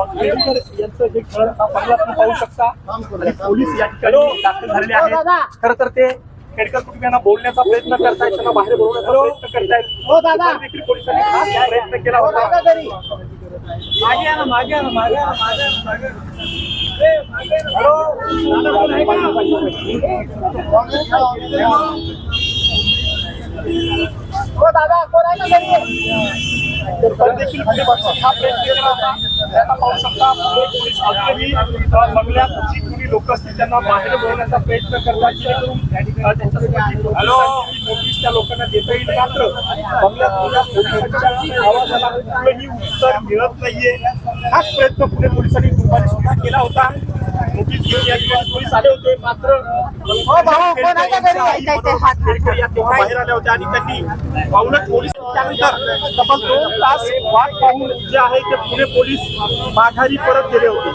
यांचं हे घर आपण आपण पाहू शकता आणि पोलीस या ठिकाणी दाखल झालेले आहेत खरं तर ते केडकर कुटुंबियांना बोलण्याचा प्रयत्न करतायत त्यांना बाहेर बोलवण्याचा प्रयत्न करतायत देखील पोलिसांनी हा प्रयत्न केला होता मागे ना मागे ना मागे ना, मागे या ना, मागे या ना. ए, मागे या ना. हॅलो? दादा, कोण आहे का? देखील हा प्रयत्न केला होता. पाहू शकता पोलीस अजूनही बंगल्यात जी कोणी लोक असतील त्यांना बाहेर बोलण्याचा प्रयत्न करतात जेणेकरून नोटीस त्या लोकांना देता येईल. मात्र बंगल्यात पोलिसांच्या आवाजाला कुठलंही उत्तर मिळत नाहीये. हाच प्रयत्न पुणे पोलिसांनी दुपारी सुद्धा केला होता. नोटीस घेऊन या ठिकाणी पोलीस आले होते. मात्र बाहेर आल्या होत्या आणि त्यांनी पावलं पोलीस त्यानंतर तब्बल दोन तास वाट पाहून जे आहे ते पुणे पोलीस माघारी परत गेले होते.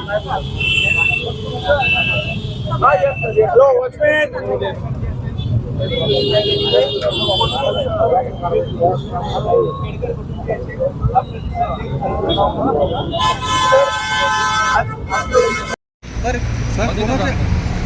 Hello, watchman.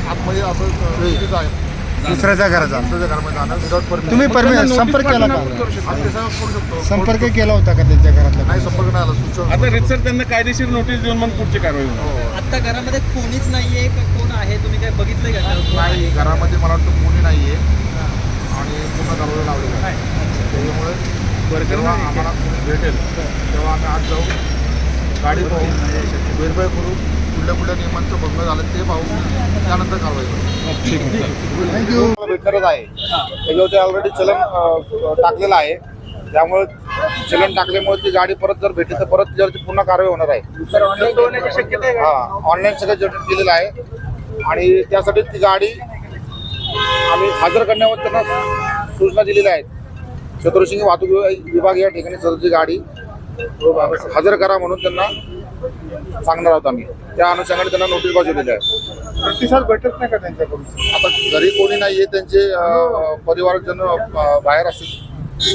आतमध्ये असं चुकीचं आहे. दुसऱ्याच्या घराचा दुसऱ्याच्या घरामध्ये जाणं permission. तुम्ही परमि- संपर्क केला का? आम्ही त्याच्यावर करू शकतो. संपर्क केला होता का त्यांच्या घरातला नाही संपर्क नाही आला. सूचना आता रितसर त्यांना कायदेशीर नोटीस देऊन मग पुढची कारवाई होईल. आता घरामध्ये कोणीच नाहीये का कोण आहे? तुम्ही काय बघितलंय का? नाही घरामध्ये मला वाटतं कोणी नाहीये. आणि पूर्ण दरवाजा लावलेला आहे. त्याच्यामुळे जेव्हा आम्हाला कोणी भेटेल तेव्हा आम्ही आज जाऊ. गाडी पाहू. व्हेरीफाय करू. कुठल्या कुठल्या नियमांचं भंग झालं ते पाहू त्यानंतर कारवाई करू. थँक्यू भेटणारच आहे. त्याच्यावरती ऑलरेडी चलन टाकलेलं आहे. त्यामुळे चलन टाकल्यामुळे ती गाडी परत जर भेटली तर परत त्याच्यावरती पुन्हा कारवाई होणार आहे? हा ऑनलाईन सगळं जनरेट केलेलं आहे. आणि त्यासाठी ती गाडी आम्ही हजर करण्यावर त्यांना सूचना दिलेल्या आहेत. छत्रसिंग वाहतूक विभाग- विभाग या ठिकाणी सदरची गाडी हजर करा म्हणून त्यांना सांगणार आहोत आम्ही. त्या अनुषंगाने त्यांना नोटीस बजावलेली आहे. प्रतिसाद भेटत नाही का त्यांच्याकडून? आता घरी कोणी नाहीये त्यांचे अं, परिवारजन अं, बाहेर असतील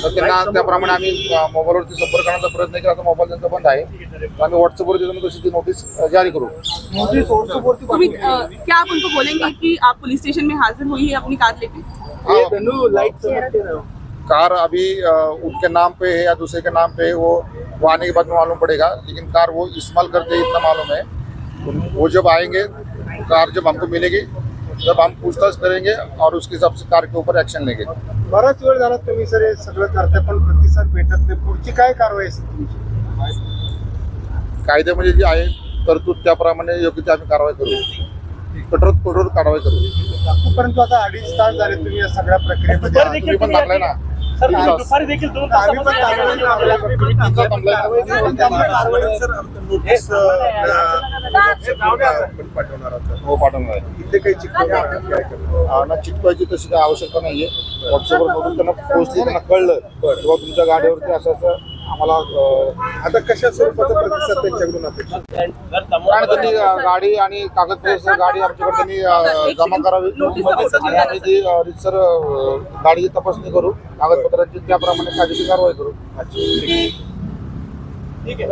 तर त्यांना त्याप्रमाणे आम्ही अं, मोबाईलवरती संपर्क करण्याचा प्रयत्न केला तर मोबाईल त्यांचा बंद आहे. तर आम्ही व्हॉट्सअपवर त्यांना तशी ती नोटीस अं, जारी करू. नोटीस व्हॉट्सअपवरती तुम्ही अ, क्या आप उनको बोलेंगे कि आप पुलिस स्टेशन में हाजिर हुई है अपनी कार लेके? हाँ, कार अभी उनके नाम पे है या दूसरे के नाम पे है वो वो आने के बाद में मालूम पड़ेगा लेकिन कार वो इस्तेमाल करते इतना मालूम है। वो जब आएँगे कार जब हमको मिलेगी जब हम पूछताछ करेंगे और उसके हिसाब से कार के ऊपर एक्शन लेंगे। बराच वेळ झाला तुम्ही सर हे सगळं करताय पण प्रतिसाद भेटत नाही. पुढची काय कारवाई असेल तुमची? कायद्यामध्ये जे आहे तरतूद त्याप्रमाणे योग्य ते आम्ही कारवाई करू. कठोर कठोर कारवाई करू. परंतु आता अडीच तास झाले तुम्ही या सगळ्या प्रक्रियेमध्ये पण थांबलाय ना? दुपारी देखील दोन ना? हो चिटकवायची तशी काही आवश्यकता नाहीये. व्हॉट्सअपवर बघून त्यांना पोहोचली त्यांना कळलं. किंवा तुमच्या गाडीवरती असं असं आम्हाला आता कशा स्वरूपाचा प्रतिसाद त्यांच्याकडून अपेक्षित आणि त्यांनी गाडी आणि कागदपत्र गाडी आमच्याकडे त्यांनी जमा करावी. आणि आम्ही ती रितसर अं, गाडीची तपासणी करू कागदपत्रांची त्याप्रमाणे कायदेशीर कारवाई करू. ठीक आहे.